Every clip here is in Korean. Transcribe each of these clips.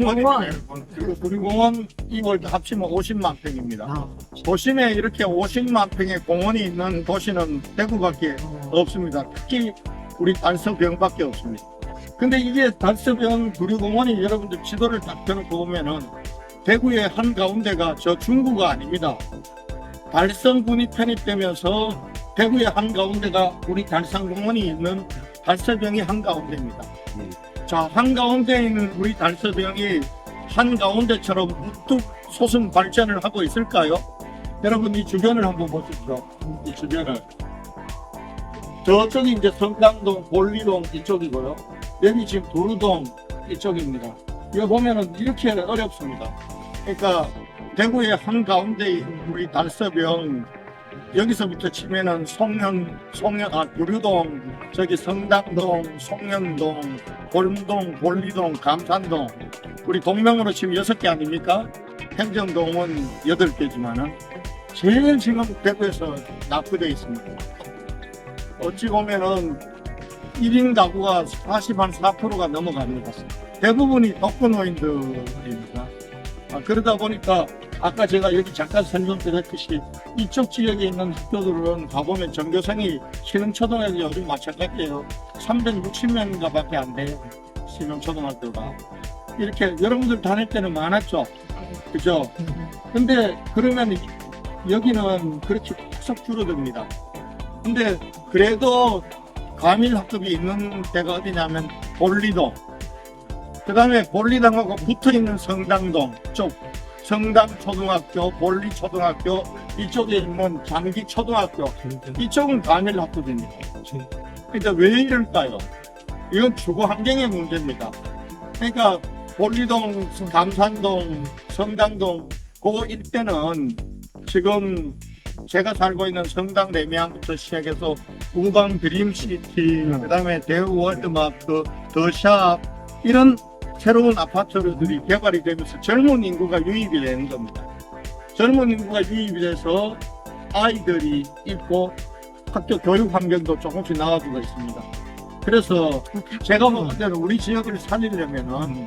두리공원. 그리고 두리공원 이월 합치면 50만 평입니다. 아, 도심에 이렇게 50만 평의 공원이 있는 도시는 대구밖에 없습니다. 특히 우리 달서병밖에 없습니다. 근데 이게 달서병 두리공원이 여러분들 지도를 딱 펴놓고 보면은 대구의 한 가운데가 저 중구가 아닙니다. 달성군이 편입되면서 대구의 한 가운데가 우리 달성공원이 있는 달서병이 한 가운데입니다. 자, 한 가운데 있는 우리 달서병이 한 가운데처럼 우뚝 솟은 발전을 하고 있을까요? 여러분 이 주변을 한번 보십시오. 이 주변을. 저쪽이 이제 성당동, 볼리동 이쪽이고요. 여기 지금 도루동 이쪽입니다. 이거 보면은 이렇게 어렵습니다. 그러니까 대구의 한 가운데 있는 우리 달서병 여기서부터 치면은 송년, 송년, 아, 구류동, 저기 성당동, 송년동, 골무동, 볼리동, 감산동, 우리 동명으로 지금 여섯 개 아닙니까? 행정동은 여덟 개지만은 제일 지금 대구에서 낙후되어 있습니다. 어찌 보면은 1인 가구가 40, 한 4%가 넘어갑니다. 대부분이 독거노인들입니다. 아, 그러다 보니까 아까 제가 여기 잠깐 설명드렸듯이 이쪽 지역에 있는 학교들은 가보면 전교생이 신흥초등학교 요즘 마찬가지예요. 360명인가 밖에 안 돼요. 신흥초등학교가. 이렇게 여러분들 다닐 때는 많았죠. 그죠? 근데 그러면 여기는 그렇게 푹 줄어듭니다. 근데 그래도 과밀 학급이 있는 데가 어디냐면 볼리동. 그 다음에 볼리당하고 붙어 있는 성당동 쪽 성당초등학교, 볼리초등학교 이쪽에 있는 장기초등학교 이쪽은 과밀 학급입니다. 그러니까 왜 이럴까요? 이건 주거 환경의 문제입니다. 그러니까 볼리동, 감산동, 성당동 그 일대는 지금 제가 살고 있는 성당 내명부터 시작해서 우방 드림시티, 그 다음에 대우 월드마트, 더샵 이런 새로운 아파트들이 개발이 되면서 젊은 인구가 유입이 되는 겁니다. 젊은 인구가 유입이 돼서 아이들이 있고 학교 교육 환경도 조금씩 나아지고 있습니다. 그래서 제가 보는 때는 우리 지역을 살리려면은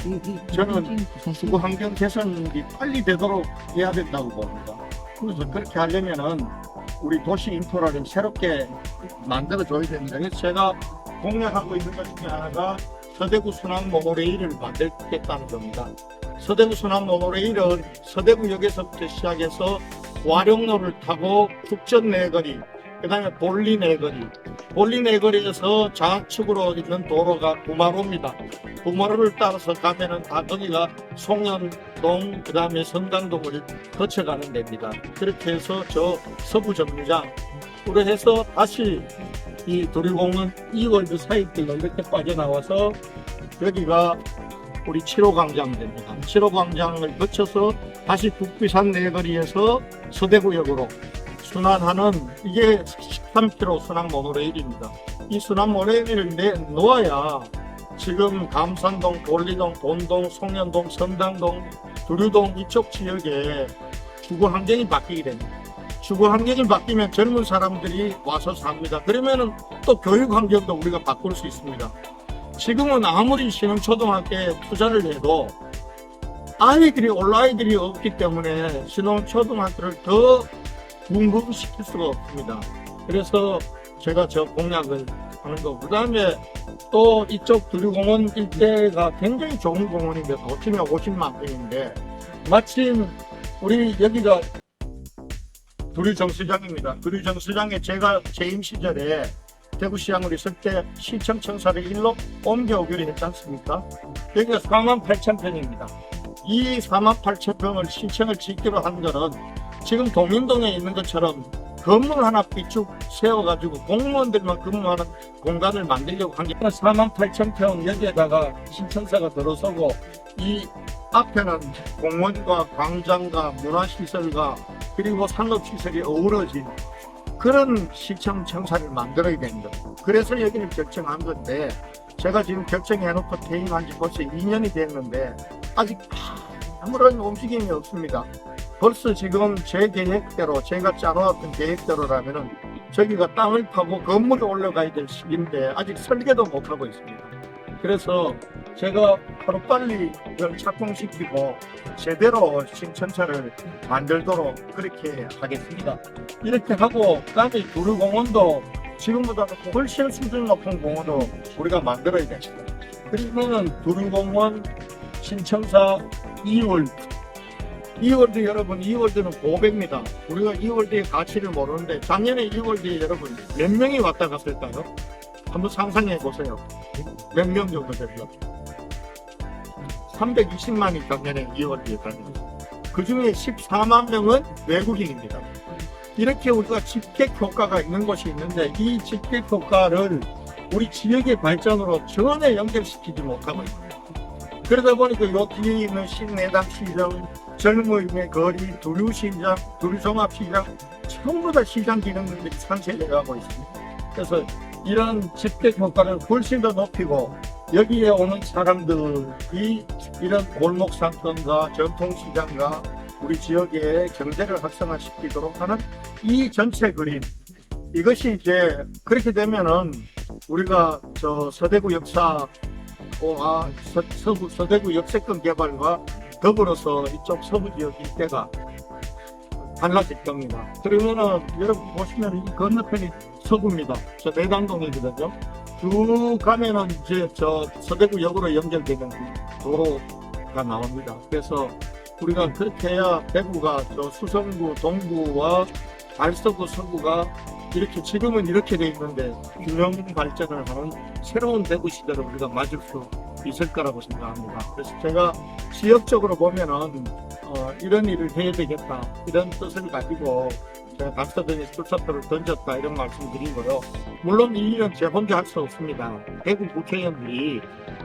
저는 주거 환경 개선이 빨리 되도록 해야 된다고 봅니다. 그래서 그렇게 하려면은 우리 도시 인프라를 새롭게 만들어 줘야 됩니다. 그래서 제가 공략하고 있는 것 중에 하나가 서대구 순환 모노레일을 만들겠다는 겁니다. 서대구 순환 모노레일은 서대구역에서부터 시작해서 와룡로를 타고 국전 내거리, 그 다음에 볼리 내거리, 볼리 내거리에서 좌측으로 있는 도로가 구마로입니다. 구마로를 따라서 가면은 다 거기가 송년동, 그 다음에 성당동을 거쳐가는 데입니다. 그렇게 해서 저 서부 정류장, 해서 다시 이 도리공원 이월드 사이길로 이렇게 빠져나와서 여기가 우리 7호 광장 됩니다. 7호 광장을 거쳐서 다시 북비산 내거리에서 서대구역으로 순환하는 이게 13km 순환 모노레일입니다. 이 순환 모노레일을 내 놓아야 지금 감산동, 돌리동, 돈동, 송년동, 선당동, 두류동 이쪽 지역에 주거 환경이 바뀌게 됩니다. 주거 환경이 바뀌면 젊은 사람들이 와서 삽니다. 그러면은 또 교육 환경도 우리가 바꿀 수 있습니다. 지금은 아무리 신흥초등학교에 투자를 해도 아이들이 온라인들이 없기 때문에 신흥초등학교를 더 궁금시킬 수가 없습니다. 그래서 제가 저 공약을 하는 거고 그 다음에 또 이쪽 두류공원 일대가 굉장히 좋은 공원인데 도심에 50만 평인데 마침 우리 여기가 두류정수장입니다. 두류정수장에 제가 재임 시절에 대구시장으로 있을 때 시청 청사를 일로 옮겨오기로 했지 않습니까? 여기가 4만 8천 평입니다. 이 4만 8천 평을 시청을 짓기로 한 거는 지금 동인동에 있는 것처럼 건물 하나 삐쭉 세워가지고 공무원들만 근무하는 공간을 만들려고 한 게 4만 8천 평 여기에다가 신청사가 들어서고 이 앞에는 공원과 광장과 문화시설과 그리고 상업시설이 어우러진 그런 시청 청사를 만들어야 됩니다. 그래서 여기를 결정한 건데 제가 지금 결정해놓고 퇴임한 지 벌써 2년이 됐는데 아직 아무런 움직임이 없습니다. 벌써 지금 제 계획대로 제가 짜놓았던 계획대로라면은 저기가 땅을 파고 건물이 올라가야 될 시기인데 아직 설계도 못 하고 있습니다. 그래서 제가 하루빨리 이걸 착공시키고 제대로 신천차를 만들도록 그렇게 하겠습니다. 이렇게 하고 그다음에 두루공원도 지금보다 훨씬 수준 높은 공원으로 우리가 만들어야 됩니다. 그러면은 두루공원 신청사 2월 2월드 여러분 2월드는 고백입니다. 우리가 2월드의 가치를 모르는데 작년에 2월드에 여러분 몇 명이 왔다 갔을까요? 한번 상상해 보세요. 몇 명 정도 됩니다. 320만이 작년에 2월드에 다녔어요. 그 중에 14만 명은 외국인입니다. 이렇게 우리가 집객 효과가 있는 것이 있는데 이 집객 효과를 우리 지역의 발전으로 전혀 연결시키지 못하고 있습니다. 그러다 보니까 요 뒤에 있는 신내당 시장, 젊음의 거리, 두류 시장, 두류 종합 시장 전부 다 시장 기능들이 산재되어 가고 있습니다. 그래서 이런 집객 효과를 훨씬 더 높이고 여기에 오는 사람들이 이런 골목 상권과 전통시장과 우리 지역의 경제를 활성화시키도록 하는 이 전체 그림 이것이 이제 그렇게 되면은 우리가 저 서대구 역사 어, 아, 서, 서부, 서대구 역세권 개발과 더불어서 이쪽 서부 지역 일대가 달라질 겁니다. 그러면은 여러분 보시면 이 건너편이 서구입니다. 저 내당동이거든요. 쭉 가면은 이제 저 서대구역으로 연결되는 도로가 나옵니다. 그래서 우리가 그렇게 해야 대구가 저 수성구, 동구와 달서구, 서구가 이렇게 지금은 이렇게 돼 있는데 균형 발전을 하는 새로운 대구 시대를 우리가 맞을 수 있을 거라고 생각합니다. 그래서 제가 지역적으로 보면은 어, 이런 일을 해야 되겠다 이런 뜻을 가지고 제가 각서등에 출사표를 던졌다 이런 말씀 드리고요. 물론 이 일은 제 혼자 할 수 없습니다. 대구 국회의원들이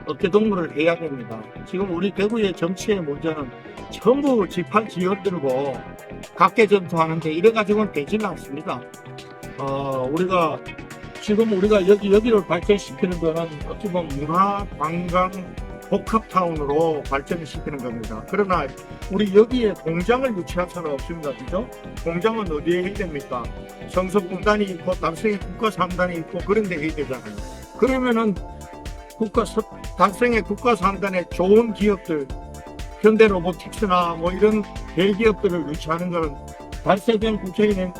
어깨동무를 해야 됩니다. 지금 우리 대구의 정치의 문제는 전부 지팔 지어들고 각계 전투하는데 이래 가지고는 되지는 않습니다. 어, 우리가 지금 우리가 여기 여기를 발전시키는 거는 어찌 보면 문화 관광 복합타운으로 발전을 시키는 겁니다. 그러나 우리 여기에 공장을 유치할 수는 없습니다. 그죠? 공장은 어디에 해야 됩니까? 성서공단이 있고 달성의 국가상단이 있고 그런 데 해야 되잖아요. 그러면은 국가 서- 달성의 국가상단에 좋은 기업들 현대 로보틱스나 뭐 이런 대기업들을 유치하는 것은 달성된 국회의원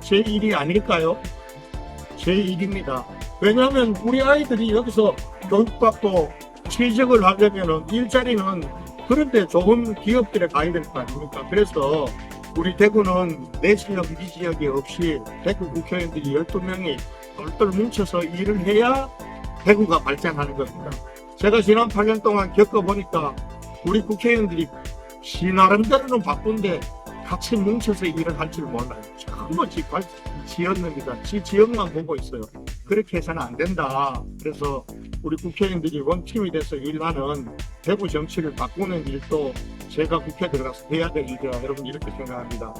제1이 아닐까요? 제1입니다. 왜냐하면 우리 아이들이 여기서 교육받고 취직을 하려면 일자리는 그런데 좋은 기업들에 가야 될 거 아닙니까? 그래서 우리 대구는 내 지역, 이 지역이 없이 대구 국회의원들이 12명이 똘똘 뭉쳐서 일을 해야 대구가 발전하는 겁니다. 제가 지난 8년 동안 겪어보니까 우리 국회의원들이 시 나름대로는 바쁜데 같이 뭉쳐서 일을 할 줄 몰라요. 전부 지, 발- 지역입니다. 지 지역만 보고 있어요. 그렇게 해서는 안 된다. 그래서 우리 국회의원들이 원팀이 돼서 일하는 대구 정치를 바꾸는 일도 제가 국회 들어가서 해야 될 일이라 여러분 이렇게 생각합니다.